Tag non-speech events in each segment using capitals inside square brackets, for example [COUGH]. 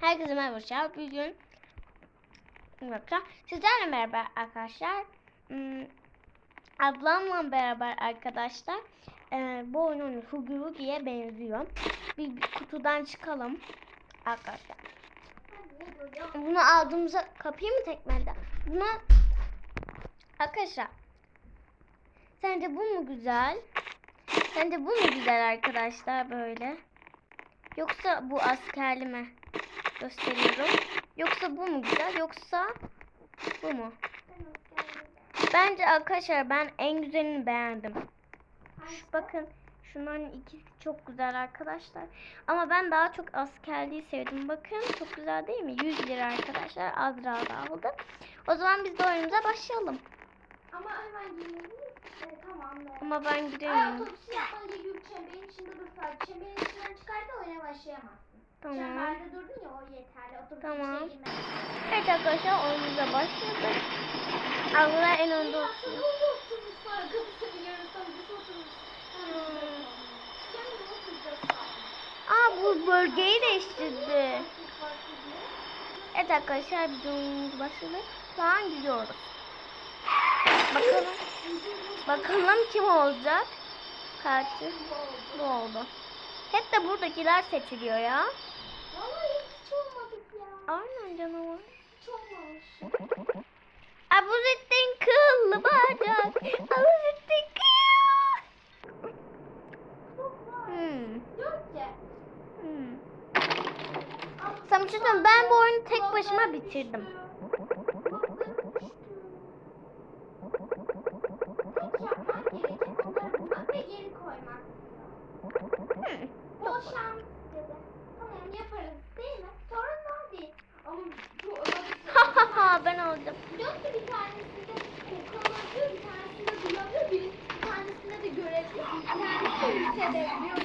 Herkese merhaba arkadaşlar. Bugün dakika. Sizlerle merhaba arkadaşlar. Hmm, ablamla beraber arkadaşlar e, bu oyunun Hugi Hugi'ye benziyor. Bir, kutudan çıkalım arkadaşlar. Bunu aldığımızda kapıyı mı tekmelde? Buna arkadaşlar sence bu mu güzel? Sence bu mu güzel arkadaşlar böyle? Yoksa bu askerli mi? Gösteriyorum. Yoksa bu mu güzel? Yoksa bu mu? Bence arkadaşlar ben en güzelini beğendim. Şu, bakın şunların ikisi çok güzel arkadaşlar. Ama ben daha çok askerliği sevdim. Bakın çok güzel değil mi? 100 lira arkadaşlar. Azra da aldı. O zaman biz de oyunumuza başlayalım. Ama hemen giyelim. Ee, tamam. da. Ama ben Ay gidemiyorum. otobüsü yapman gerekiyor. Çemberin içinde dur sadece. Çemberin içinden çıkarsa oyuna başlayamazsın. Tamam. Çemberde durdun ya o yeterli. Otobüsün Tamam. girmez. Evet arkadaşlar oyunumuza başladık. Abla en önde otobüs. Hmm. Aa bu bölgeyi değiştirdi. Evet arkadaşlar videomuz başladı. Şu an gidiyoruz. Bakalım. Bakalım kim olacak? Katil. Bu oldu. Hep de buradakiler seçiliyor ya. Abuzettin kıllı bacak. Abuzettin kıl. Hmm. Hmm. Söyleyeyim, ben bu oyunu tek başıma bitirdim. Hmm. Bol şans dedi. Tamam yaparız değil mi? Sorun değil. Ama ha ben alacağım. Biliyorsun bir tanesinde kokalanıyor, bir tanesinde duyamıyor, bir, tanesinde de görebiliyor, bir tanesi hissedebiliyor,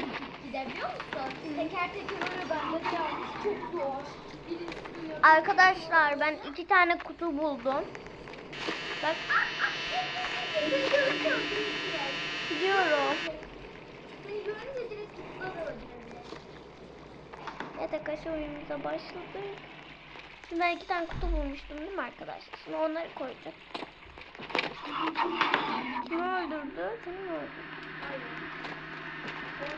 gidebiliyor musun? Teker teker öyle bende de yapmış, çok zor. Birisi duyuyor. Arkadaşlar ben iki tane kutu buldum. Bak gidiyorum. Seni görünce direkt tutsa da öldürecek. Evet arkadaşlar oyunumuza başladık. Şimdi ben iki tane kutu bulmuştum değil mi arkadaşlar? Şimdi onları koyacağım. Kim öldürdü? Seni mi öldürdü? Ben.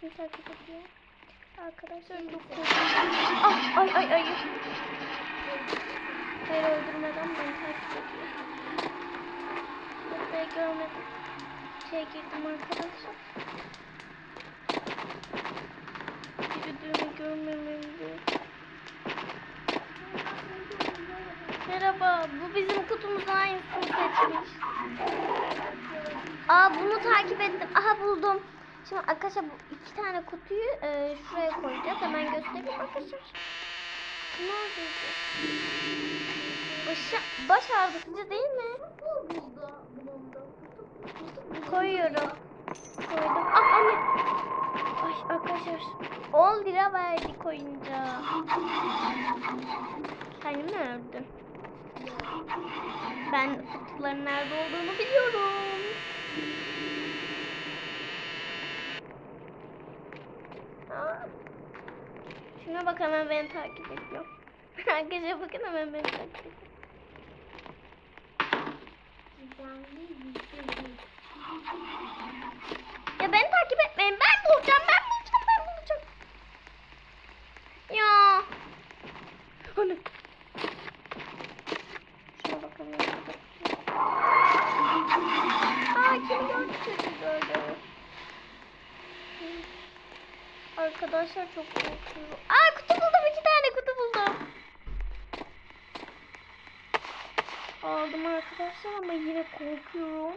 Kim takip ediyor? Arkadaşlar korkuyorum. Ah, ay ay ay. Hayır öldürmeden beni takip ediyor. Burayı görmedim. Şey girdim arkadaşlar. Yürüdüğümü görmemeli. Merhaba, bu bizim kutumuzun aynısını seçmiş. Aa bunu takip ettim. Aha buldum. Şimdi arkadaşlar bu iki tane kutuyu e, şuraya koyacağız. Hemen göstereyim arkadaşlar. Ne oldu? Baş, ağrıtıcı değil mi? Koyuyorum. Koydum. Ah anne. Ay arkadaşlar. 10 lira verdik oyuncağa. Sen mi öldün? Ben kutuların nerede olduğunu biliyorum. Aa. Şuna bak hemen beni takip ediyor. [LAUGHS] Arkadaşlar bakın hemen beni takip ediyor. Ya beni takip etmeyin. Ben bulacağım, ben bulacağım, ben bulacağım. Ya. Hani. Şuna bakalım. ne yapacak. Aa kim gördü çocuk gördü. Arkadaşlar çok korkuyorum. Aa kutu buldum. iki tane kutu buldum. Aldım arkadaşlar ama yine korkuyorum.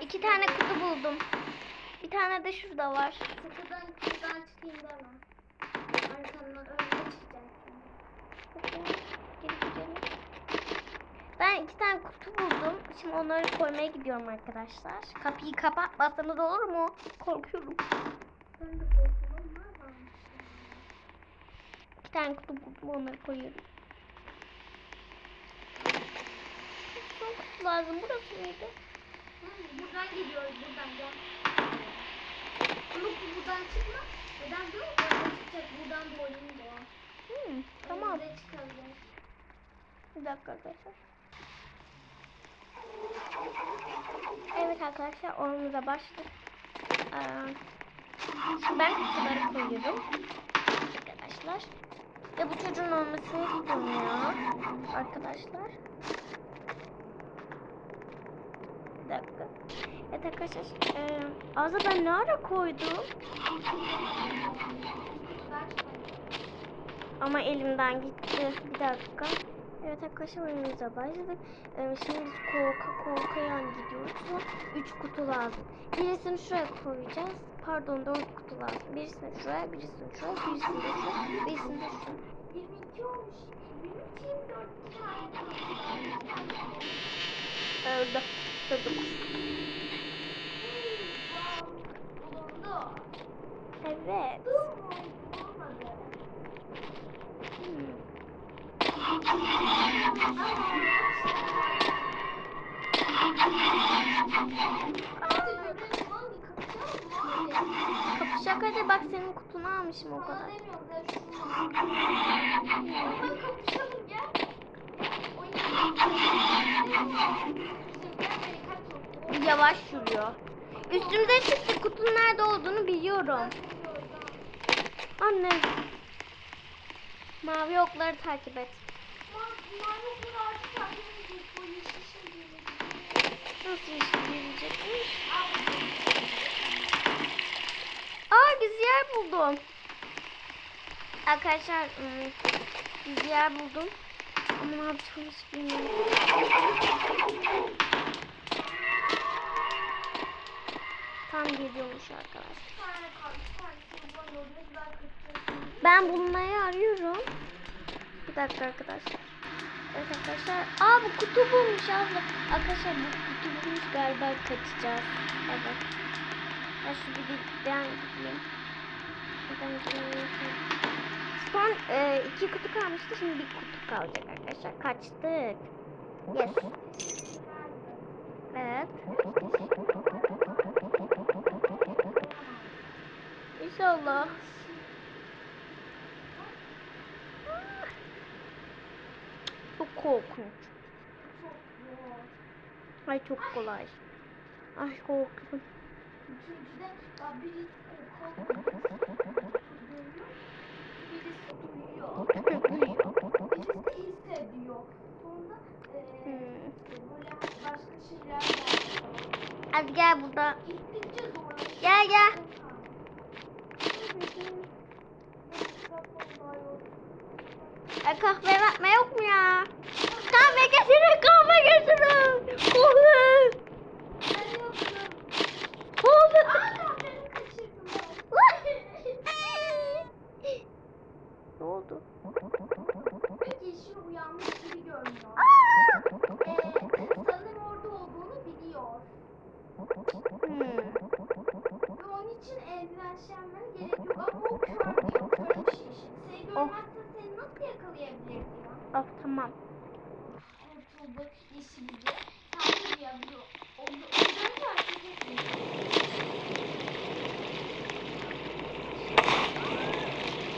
İki tane kutu buldum. Bir tane de şurada var. Kutudan kutudan çıkayım deme. Arkandan önüne çıkacaksın. Bakın, Geri gidelim. Ben iki tane kutu buldum. Şimdi onları koymaya gidiyorum arkadaşlar. Kapıyı kapatmasanız olur mu? Korkuyorum. Ben de korkuyorum. İki tane kutu buldum. Onları koyuyorum. Son kutu lazım. Burası mıydı? Buradan gidiyoruz buradan gel. Ama bu buradan çıkma. Neden musun? Önüne çıkacak buradan bolingo. Hmm, tamam. Önümüze çıkabilir. Bir dakika arkadaşlar. Evet arkadaşlar oyunumuza başladık. Ee, ben kutuları koyuyorum. Arkadaşlar. Ve bu çocuğun olmasını istiyorum ya. Arkadaşlar. Bir dakika. Evet arkadaşlar. Ee, ağza ben ne ara koydum? Ama elimden gitti. Bir dakika. Evet arkadaşlar oyunumuza başladık. Ee, şimdi biz korka korka yan gidiyoruz. Ama Üç kutu lazım. Birisini şuraya koyacağız. Pardon dört kutu lazım. Birisini şuraya, birisini şuraya, birisini de şuraya, birisini de şuraya. 22 olmuş. 23 24 tane Öldü. Çocuk. Evet. Olmadı. Hmm. Kapışak hadi bak senin kutunu almışım o kadar. Yavaş yürüyor. Üstümüze çıktı kutunun nerede olduğunu biliyorum. Anne. Mavi okları takip et. Nasıl yeşil yürüyecekmiş? Aa yer buldum. Arkadaşlar gizli yer buldum. Ama ne yapacağımı bilmiyorum. Tam geliyormuş arkadaşlar. Ben bulmayı arıyorum. Bir dakika arkadaşlar. Evet arkadaşlar. Aa bu kutu bulmuş abla. Arkadaşlar bu kutu bulmuş galiba kaçacağız. Evet. Ben şu bir ben gideyim. Şuradan gideyim. Son e, iki kutu kalmıştı. Şimdi bir kutu kalacak arkadaşlar. Kaçtık. Yes. Evet. İnşallah. Çok korkunç. Ay çok kolay. Ay korktum. Hmm. Hadi gel burada. Gel gel. E, kahve yapma yok mu ya? Kahve getirin kahve getirin. Kahve. Kahve. Of tamam. Kurtuldu yeşil gibi. Sen uyuyabiliyor. Onu, onları fark etmiyor.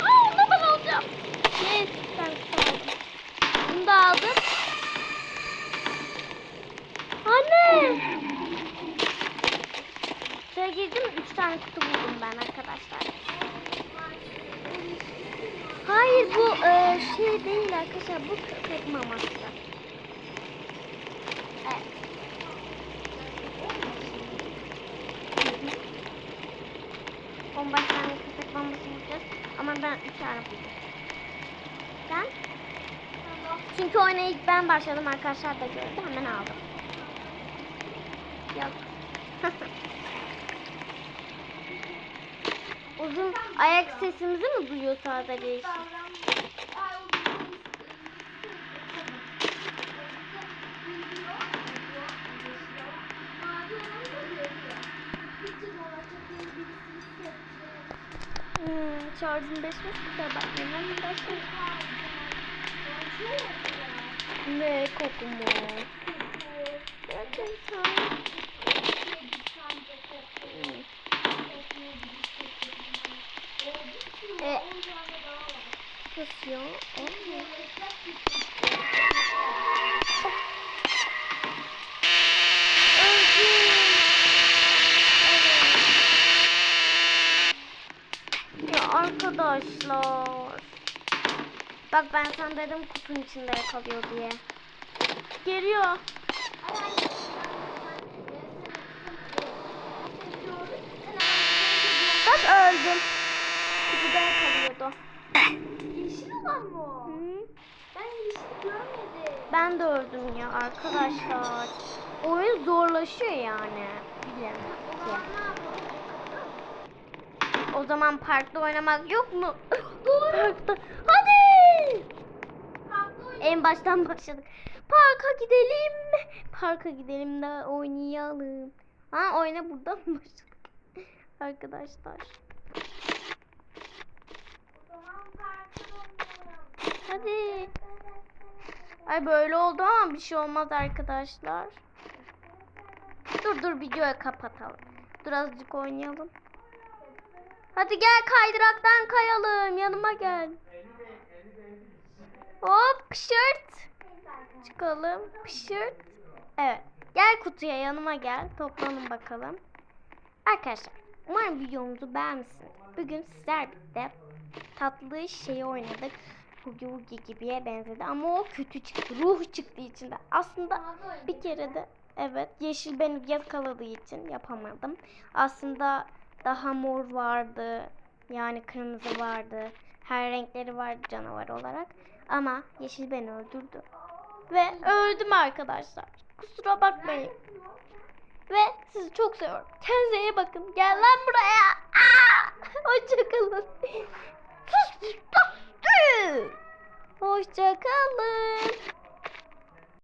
Aa, onu ben alacağım. Neyse ben aldım. Bunu da aldım. Anne. Şuraya girdim. Üç tane kutu buldum ben arkadaşlar. Hayır bu e, şey değil arkadaşlar. Bu köpek maması. Evet. On beş tane köpek maması bulacağız. Ama ben üç tane buldum. Sen? Çünkü oyuna ilk ben başladım. Arkadaşlar da gördü. Hemen aldım. Yok. [LAUGHS] Uzun ayak sesimizi mi duyuyor sadece işte? Şarjım 5 mi? Kusura bakmayın. Hemen başlayalım. Ne koku mu? Gerçekten. Hmm. E, On tane daha var. nasıl ya? Olmuyor. Evet. Ya arkadaşlar. Bak ben sana dedim kutunun içinde yakalıyor diye. Geliyor. Bak öldüm. Kutuda yakalıyordu. Yeşil olan mı o? Hı. Ben yeşil görmedim. Ben de öldüm ya arkadaşlar. Oyun zorlaşıyor yani. Bilemem ki. O zaman parkta oynamak yok mu? [LAUGHS] Doğru. Parkta. Hadi. En baştan başladık. Parka gidelim. Parka gidelim de oynayalım. Ha oyna buradan mı başladık? [LAUGHS] Arkadaşlar. Hadi. Ay böyle oldu ama bir şey olmaz arkadaşlar. Dur dur videoyu kapatalım. Dur azıcık oynayalım. Hadi gel kaydıraktan kayalım. Yanıma gel. Hop pışırt. Çıkalım. Pışırt. Evet. Gel kutuya yanıma gel. Toplanın bakalım. Arkadaşlar umarım videomuzu beğenmişsiniz. Bugün sizler birlikte tatlı şeyi oynadık. Hugi Hugi gibiye benzedi ama o kötü çıktı. Ruh çıktı içinde. Aslında bir kere de evet yeşil beni yakaladığı için yapamadım. Aslında daha mor vardı. Yani kırmızı vardı. Her renkleri vardı canavar olarak. Ama yeşil beni öldürdü. Ve öldüm arkadaşlar. Kusura bakmayın. Ve sizi çok seviyorum. Kendinize iyi bakın. Gel lan buraya. Aa! [LAUGHS] Hoşçakalın. [LAUGHS] Hoşçakalın.